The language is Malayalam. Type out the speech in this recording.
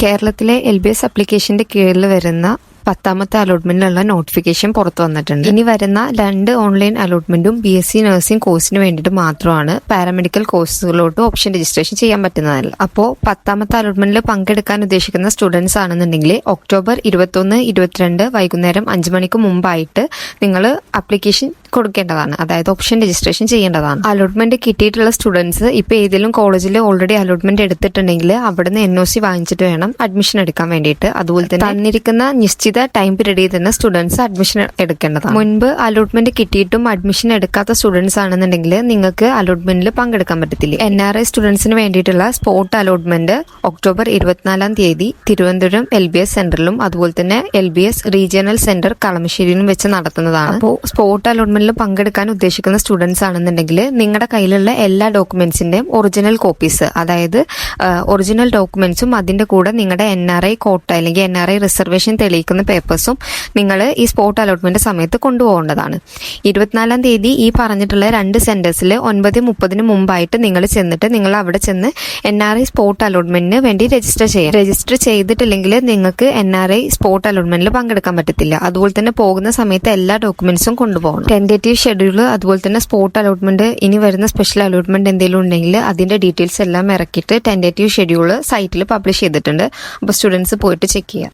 കേരളത്തിലെ എൽ ബി എസ് അപ്ലിക്കേഷന്റെ കീഴിൽ വരുന്ന പത്താമത്തെ അലോട്ട്മെന്റിനുള്ള നോട്ടിഫിക്കേഷൻ പുറത്തു വന്നിട്ടുണ്ട്. ഇനി വരുന്ന രണ്ട് ഓൺലൈൻ അലോട്ട്മെന്റും ബി എസ് സി നഴ്സിംഗ് കോഴ്സിന് വേണ്ടിയിട്ട് മാത്രമാണ് പാരാമെഡിക്കൽ കോഴ്സുകളോട്ട് ഓപ്ഷൻ രജിസ്ട്രേഷൻ ചെയ്യാൻ പറ്റുന്നതല്ല. അപ്പോൾ പത്താമത്തെ അലോട്ട്മെന്റിൽ പങ്കെടുക്കാൻ ഉദ്ദേശിക്കുന്ന സ്റ്റുഡൻസ് ആണെന്നുണ്ടെങ്കിൽ ഒക്ടോബർ ഇരുപത്തൊന്ന് ഇരുപത്തിരണ്ട് വൈകുന്നേരം അഞ്ച് മണിക്ക് മുമ്പായിട്ട് നിങ്ങൾ അപ്ലിക്കേഷൻ കൊടുക്കേണ്ടതാണ്. അതായത് ഓപ്ഷൻ രജിസ്ട്രേഷൻ ചെയ്യേണ്ടതാണ്. അലോട്ട്മെന്റ് കിട്ടിയിട്ടുള്ള സ്റ്റുഡൻസ് ഇപ്പൊ ഏതെങ്കിലും കോളേജിൽ ഓൾറെഡി അലോട്ട്മെന്റ് എടുത്തിട്ടുണ്ടെങ്കിൽ അവിടുന്ന് എൻ ഒ സി വാങ്ങിച്ചിട്ട് വേണം അഡ്മിഷൻ എടുക്കാൻ വേണ്ടിയിട്ട്. അതുപോലെ തന്നെ തന്നിരിക്കുന്ന നിശ്ചിത ടൈം പീരീഡിൽ തന്നെ സ്റ്റുഡൻസ് അഡ്മിഷൻ എടുക്കേണ്ടതാണ്. മുൻപ് അലോട്ട്മെന്റ് കിട്ടിയിട്ടും അഡ്മിഷൻ എടുക്കാത്ത സ്റ്റുഡൻസ് ആണെന്നുണ്ടെങ്കിൽ നിങ്ങൾക്ക് അലോട്ട്മെന്റിൽ പങ്കെടുക്കാൻ പറ്റത്തില്ല. എൻ ആർ ഐ സ്റ്റുഡൻസിന് വേണ്ടിയിട്ടുള്ള സ്പോട്ട് അലോട്ട്മെന്റ് ഒക്ടോബർ ഇരുപത്തിനാലാം തീയതി തിരുവനന്തപുരം എൽ ബി എസ് സെന്ററിലും അതുപോലെ തന്നെ L B S regional centre കളമശ്ശേരിയിലും വെച്ച് നടത്തുന്നതാണ്. അപ്പോൾ സ്പോട്ട് അലോട്ട്മെന്റിൽ പങ്കെടുക്കാൻ ഉദ്ദേശിക്കുന്ന സ്റ്റുഡൻസ് ആണെന്നുണ്ടെങ്കിൽ നിങ്ങളുടെ കയ്യിലുള്ള എല്ലാ ഡോക്യുമെന്റ്സിന്റെയും ഒറിജിനൽ കോപ്പീസ് അതായത് ഒറിജിനൽ ഡോക്യുമെന്റ്സും അതിന്റെ കൂടെ നിങ്ങളുടെ എൻ ആർ ഐ കോട്ട അല്ലെങ്കിൽ എൻ ആർ ഐ റിസർവേഷൻ തെളിയിക്കുന്ന പേപ്പേഴ്സും നിങ്ങൾ ഈ സ്പോട്ട് അലോട്ട്മെന്റ് സമയത്ത് കൊണ്ടുപോകേണ്ടതാണ്. ഇരുപത്തിനാലാം തീയതി ഈ പറഞ്ഞിട്ടുള്ള രണ്ട് സെന്റേഴ്സിൽ ഒൻപത് മുപ്പതിന് മുമ്പായിട്ട് നിങ്ങൾ ചെന്നിട്ട് നിങ്ങൾ അവിടെ ചെന്ന് എൻ ആർ ഐ സ്പോട്ട് അലോട്ട്മെന്റിന് വേണ്ടി രജിസ്റ്റർ ചെയ്യാം രജിസ്റ്റർ ചെയ്തിട്ടില്ലെങ്കിൽ നിങ്ങൾക്ക് എൻ ആർ ഐ സ്പോട്ട് അലോട്ട്മെന്റിൽ പങ്കെടുക്കാൻ പറ്റത്തില്ല. അതുപോലെ തന്നെ പോകുന്ന സമയത്ത് എല്ലാ ഡോക്യുമെന്റ്സും കൊണ്ടുപോകണം. ടെന്റേറ്റീവ് ഷെഡ്യൂൾ അതുപോലെ തന്നെ സ്പോട്ട് അലോട്ട്മെന്റ് ഇനി വരുന്ന സ്പെഷ്യൽ അലോട്ട്മെന്റ് എന്തെങ്കിലും ഉണ്ടെങ്കിൽ അതിന്റെ ഡീറ്റെയിൽസ് എല്ലാം ഇറക്കിയിട്ട് ടെന്റേറ്റീവ് ഷെഡ്യൂൾ സൈറ്റിൽ പബ്ലിഷ് ചെയ്തിട്ടുണ്ട്. അപ്പോൾ സ്റ്റുഡൻസ് പോയിട്ട് ചെക്ക് ചെയ്യാം.